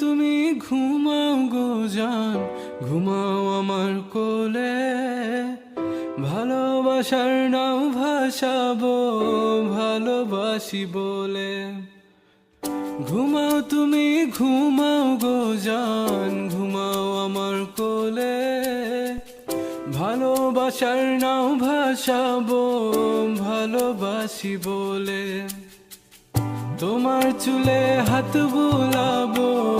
তুমি ঘুমাও গো জান, ঘুমাও আমার কোলে। ভালোবাসার নাও ভাসাবো, ভালোবাসি বলে। ঘুমাও তুমি, ঘুমাও গো জান, ঘুমাও আমার কোলে। ভালোবাসার নাও ভাসাবো, ভালোবাসি বলে। তোমার চুলে হাত বুলাবো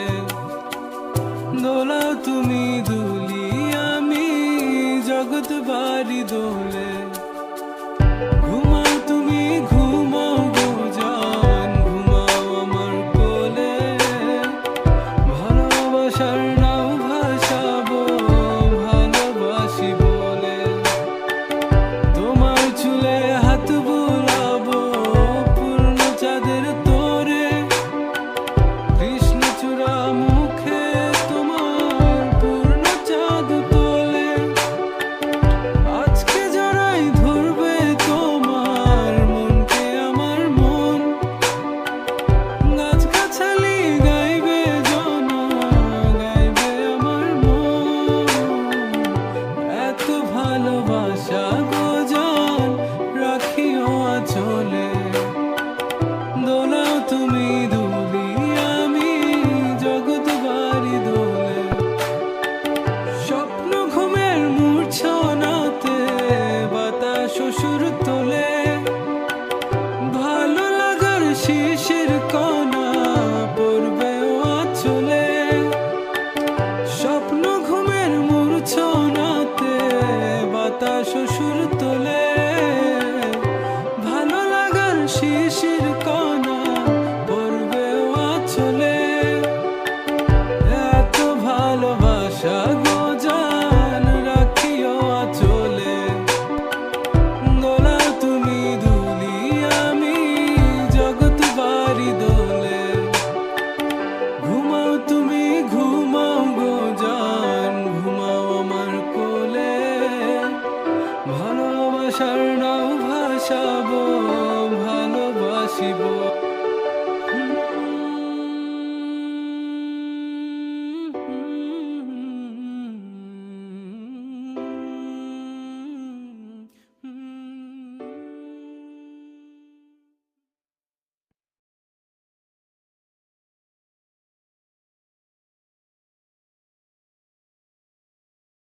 বাড়ি দোলে। ভালোবাসার নাও ভাসাবো ভালোবাসিবো।